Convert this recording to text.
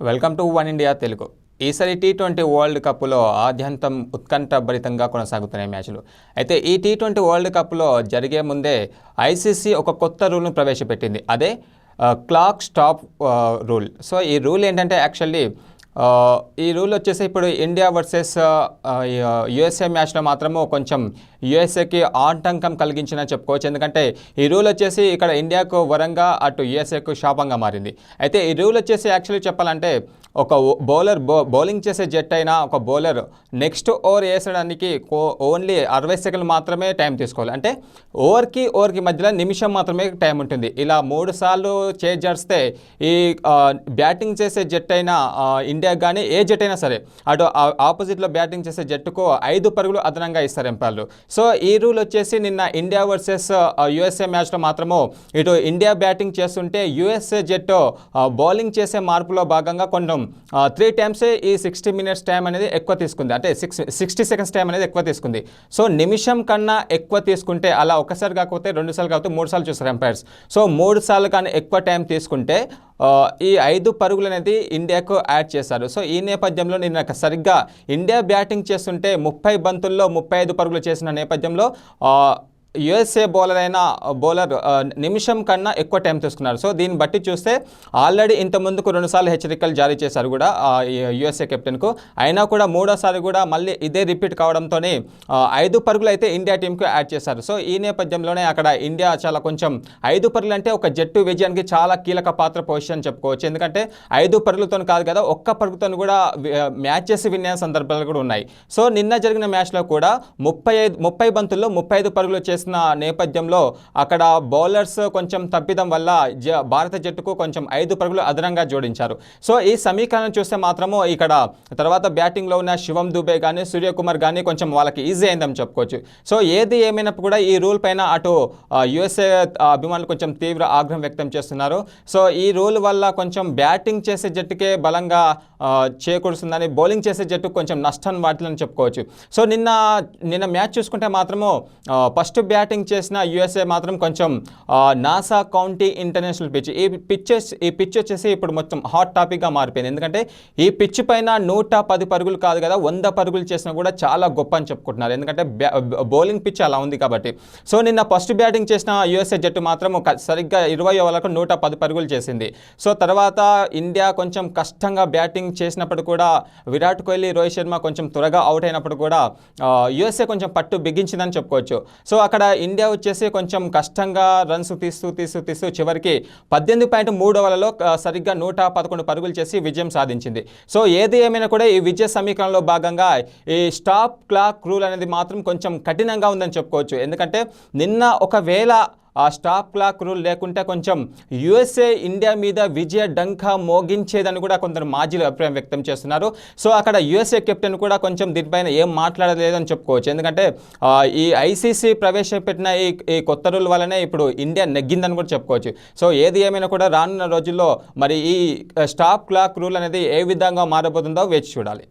Welcome to one India Telugu. ఈసారి T twenty world కప్లో ఆద్యంతం ఉత్కంఠభరితంగా కొనసాగుతున్నాయి మ్యాచ్లు. అయితే ఈ టీ ట్వంటీ వరల్డ్ కప్లో జరిగే ముందే ఐసీసీ ఒక కొత్త రూల్ను ప్రవేశపెట్టింది. అదే క్లాక్ స్టాప్ రూల్. సో ఈ రూల్ ఏంటంటే యాక్చువల్లీ ఈ రూల్ వచ్చేసి ఇప్పుడు ఇండియా వర్సెస్ యుఎస్ఏ మ్యాచ్లో మాత్రము కొంచెం యుఎస్ఏకి ఆటంకం కలిగించిన చెప్పుకోవచ్చు. ఎందుకంటే ఈ రూల్ వచ్చేసి ఇక్కడ ఇండియాకు వరంగా అటు యుఎస్ఏకు శాపంగా మారింది. అయితే ఈ రూల్ వచ్చేసి యాక్చువల్లీ చెప్పాలంటే ఒక బౌలర్ బౌ బౌలింగ్ చేసే జట్ అయినా ఒక బౌలర్ నెక్స్ట్ ఓవర్ వేసడానికి ఓన్లీ అరవై సెకండ్లు మాత్రమే టైం తీసుకోవాలి. అంటే ఓవర్కి ఓవర్కి మధ్యలో నిమిషం మాత్రమే టైం ఉంటుంది. ఇలా మూడు సార్లు చేజ్ జరిస్తే ఈ బ్యాటింగ్ చేసే జట్ అయినా ఇండియా కానీ ఏ జట్ అయినా సరే అటు ఆ- ఆపోజిట్లో బ్యాటింగ్ చేసే జట్టుకు ఐదు పరుగులు అదనంగా ఇస్తారు ఎంపైర్లు. సో ఈ రూల్ వచ్చేసి నిన్న ఇండియా వర్సెస్ యుఎస్ఏ మ్యాచ్లో మాత్రము ఇటు ఇండియా బ్యాటింగ్ చేస్తుంటే యుఎస్ఏ జట్టు బౌలింగ్ చేసే మార్పులో భాగంగా కొంచెం త్రీ టైమ్స్ ఈ సిక్స్టీ మినిట్స్ టైం అనేది ఎక్కువ తీసుకుంది. అంటే సిక్స్ సిక్స్టీ సెకండ్స్ టైం అనేది ఎక్కువ తీసుకుంది. సో నిమిషం కన్నా ఎక్కువ తీసుకుంటే అలా ఒకసారి కాకపోతే రెండు సార్లు కాకపోతే మూడు సార్లు చూస్తారు ఎంపైర్స్ సో మూడు సార్లు కానీ ఎక్కువ టైం తీసుకుంటే ఈ ఐదు పరుగులు అనేది ఇండియాకు యాడ్ చేశారు సో ఈ నేపథ్యంలో నిన్న సరిగ్గా ఇండియా బ్యాటింగ్ చేస్తుంటే ముప్పై బంతుల్లో ముప్పై ఐదు పరుగులు చేసిన నేపథ్యంలో యుఎస్ఏ బౌలర్ అయిన బౌలర్ నిమిషం కన్నా ఎక్కువ టైం తీసుకున్నారు. సో దీన్ని బట్టి చూస్తే ఆల్రెడీ ఇంత ముందుకు రెండుసార్లు హెచ్చరికలు జారీ చేశారు కూడా యుఎస్ఏ కెప్టెన్కు. అయినా కూడా మూడోసారి కూడా మళ్ళీ ఇదే రిపీట్ కావడంతో ఐదు పరుగులు అయితే ఇండియా టీంకు యాడ్ చేశారు. సో ఈ నేపథ్యంలోనే అక్కడ ఇండియా చాలా కొంచెం ఐదు పరుగులు అంటే ఒక జట్టు విజయానికి చాలా కీలక పాత్ర పొజిషన్ చెప్పుకోవచ్చు. ఎందుకంటే ఐదు పరుగులతో కాదు కదా ఒక్క పరుగుతో కూడా మ్యాచెస్ విన్ సందర్భాలు కూడా ఉన్నాయి. సో నిన్న జరిగిన మ్యాచ్లో కూడా ముప్పై ఐదు ముప్పై బంతుల్లో ముప్పై ఐదు పరుగులు చేసిన నేపథ్యంలో అక్కడ బౌలర్స్ కొంచెం తప్పిదం వల్ల భారత జట్టుకు కొంచెం ఐదు పరుగులు అదనంగా జోడించారు. సో ఈ సమీకరణం చూస్తే మాత్రము ఇక్కడ తర్వాత బ్యాటింగ్లో ఉన్న శివం దుబే కానీ సూర్యకుమార్ కానీ కొంచెం వాళ్ళకి ఈజీ అయిందని చెప్పుకోవచ్చు. సో ఏది ఏమైనప్పుడు కూడా ఈ రూల్ పైన అటు యుఎస్ఏ అభిమానులు కొంచెం తీవ్ర ఆగ్రహం వ్యక్తం చేస్తున్నారు. సో ఈ రూల్ వల్ల కొంచెం బ్యాటింగ్ చేసే జట్టుకే బలంగా చేకూరుస్తుందని బౌలింగ్ చేసే జట్టుకు కొంచెం నష్టం వాటిలని చెప్పుకోవచ్చు. సో నిన్న నిన్న మ్యాచ్ చూసుకుంటే మాత్రము ఫస్ట్ బ్యాటింగ్ చేసిన యుఎస్ఏ మాత్రం కొంచెం నాసా కౌంటీ ఇంటర్నేషనల్ పిచ్. ఈ పిచ్చెస్ ఈ పిచ్ వచ్చేసి ఇప్పుడు మొత్తం హాట్ టాపిక్గా మారిపోయింది. ఎందుకంటే ఈ పిచ్ పైన నూట పది పరుగులు కాదు కదా వంద పరుగులు చేసినా కూడా చాలా గొప్ప అని చెప్పుకుంటున్నారు. ఎందుకంటే బౌలింగ్ పిచ్ అలా ఉంది కాబట్టి. సో నిన్న ఫస్ట్ బ్యాటింగ్ చేసిన యుఎస్ఏ జట్టు మాత్రం సరిగ్గా ఇరవై ఓవర్లకు నూట పది పరుగులు చేసింది. సో తర్వాత ఇండియా కొంచెం కష్టంగా బ్యాటింగ్ చేసినప్పుడు కూడా విరాట్ కోహ్లీ రోహిత్ శర్మ కొంచెం త్వరగా అవుట్ అయినప్పుడు కూడా యుఎస్ఏ కొంచెం పట్టు బిగించిందని చెప్పుకోవచ్చు. సో అక్కడ ఇండియా వచ్చేసి కొంచెం కష్టంగా రన్స్ తీస్తూ తీస్తూ తీస్తూ చివరికి పద్దెనిమిది పాయింట్ మూడు ఓవర్లలో సరిగ్గా నూట పదకొండు పరుగులు చేసి విజయం సాధించింది. సో ఏది ఏమైనా కూడా ఈ విజయ సమీకరణలో భాగంగా ఈ స్టాప్ క్లాక్ రూల్ అనేది మాత్రం కొంచెం కఠినంగా ఉందని చెప్పుకోవచ్చు. ఎందుకంటే నిన్న ఒకవేళ ఆ స్టాప్ క్లాక్ రూల్ లేకుంటే కొంచెం యుఎస్ఏ ఇండియా మీద విజయ డంకా మోగించేదని కూడా కొందరు మాజీలు అభిప్రాయం వ్యక్తం చేస్తున్నారు. సో అక్కడ యుఎస్ఏ కెప్టెన్ కూడా కొంచెం దీనిపైన ఏం మాట్లాడలేదని చెప్పుకోవచ్చు. ఎందుకంటే ఈ ఐసీసీ ప్రవేశపెట్టిన ఈ ఈ కొత్త రూల్ వల్లనే ఇప్పుడు ఇండియా నెగ్గిందని కూడా చెప్పుకోవచ్చు. సో ఏది ఏమైనా కూడా రానున్న రోజుల్లో మరి ఈ స్టాప్ క్లాక్ రూల్ అనేది ఏ విధంగా మారబోతుందో వేచి చూడాలి.